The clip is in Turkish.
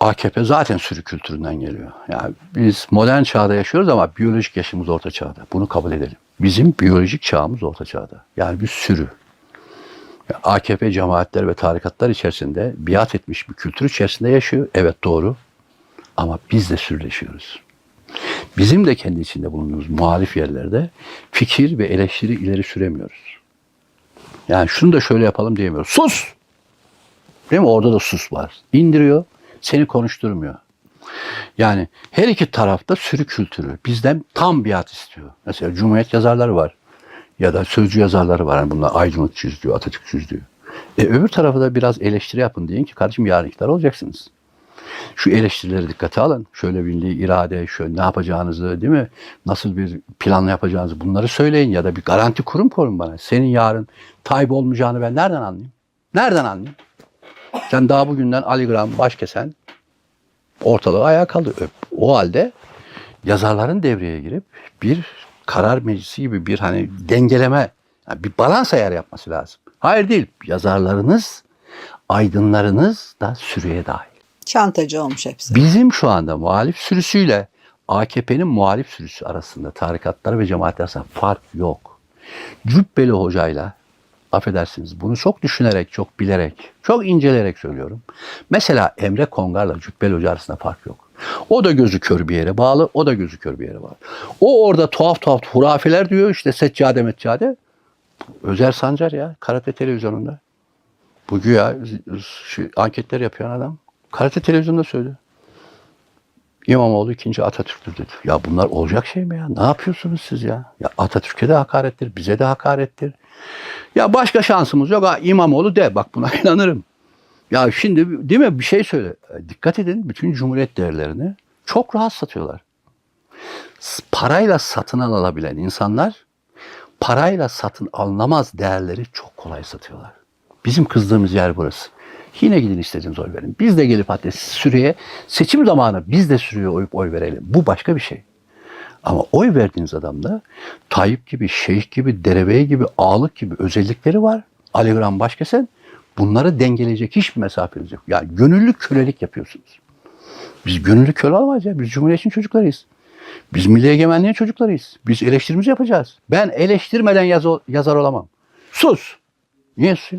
AKP zaten sürü kültüründen geliyor. Yani biz modern çağda yaşıyoruz ama biyolojik yaşımız orta çağda. Bunu kabul edelim. Bizim biyolojik çağımız orta çağda. Yani bir sürü. AKP cemaatler ve tarikatlar içerisinde biat etmiş bir kültür içerisinde yaşıyor. Evet doğru. Ama biz de sürüleşiyoruz. Bizim de kendi içinde bulunduğumuz muhalif yerlerde fikir ve eleştiri ileri süremiyoruz. Yani şunu da şöyle yapalım diyemiyoruz. Sus! Değil mi? Orada da sus var. İndiriyor, seni konuşturmuyor. Yani her iki tarafta sürü kültürü. Bizden tam biat istiyor. Mesela Cumhuriyet yazarları var. Ya da sözcü yazarları var. Yani bunlar aydınlıkçıyız diyor, Atatürkçüyüz diyor. E öbür tarafa da biraz eleştiri yapın deyin ki kardeşim yarın iktidar olacaksınız. Şu eleştirileri dikkate alın. Şöyle milli irade, şöyle ne yapacağınızı değil mi? Nasıl bir plan yapacağınızı bunları söyleyin ya da bir garanti kurum korun bana. Senin yarın Tayyip olmayacağını ben nereden anlayayım? Nereden anlayayım? Sen daha bugünden Ali Gram baş kesen ortalığı ayağa kaldı. O halde yazarların devreye girip bir karar meclisi gibi bir hani dengeleme, yani bir balans ayar yapması lazım. Hayır değil. Yazarlarınız, aydınlarınız da sürüye dahil. Çantacı olmuş hepsi. Bizim şu anda muhalif sürüsüyle AKP'nin muhalif sürüsü arasında tarikatlar ve cemaatler arasında fark yok. Cübbeli hocayla affedersiniz bunu çok düşünerek, çok bilerek, çok inceleyerek söylüyorum. Mesela Emre Kongar'la Cübbeli Hoca arasında fark yok. O da gözü kör bir yere bağlı, o da gözü kör bir yere bağlı. O orada tuhaf tuhaf hurafeler diyor işte seccade meccade. Özer Sancar ya karate televizyonunda. Bu güya şu anketler yapıyor adam. Karate televizyonda söylüyor. İmamoğlu ikinci Atatürk'tür dedi. Ya bunlar olacak şey mi ya? Ne yapıyorsunuz siz ya? Ya Atatürk'e de hakarettir, bize de hakarettir. Ya başka şansımız yok. Ha, İmamoğlu de bak buna inanırım. Ya şimdi değil mi bir şey söyle. E, Dikkat edin bütün cumhuriyet değerlerini çok rahat satıyorlar. Parayla satın alınabilen insanlar parayla satın alınamaz değerleri çok kolay satıyorlar. Bizim kızdığımız yer burası. Yine gidin istediğiniz oy verin. Biz de gelip hatta sürüye seçim zamanı biz de sürüye oy, oy verelim. Bu başka bir şey. Ama oy verdiğiniz adamda Tayyip gibi, Şeyh gibi, Derebey gibi, Ağlık gibi özellikleri var. Ali Gram Başkesen bunları dengeleyecek hiçbir mesafeniz yok. Yani gönüllü kölelik yapıyorsunuz. Biz gönüllü köle olmayız ya. Biz Cumhuriyet'in çocuklarıyız. Biz milli egemenliğin çocuklarıyız. Biz eleştirimizi yapacağız. Ben eleştirmeden yaz- yazar olamam. Sus. Niye susayım?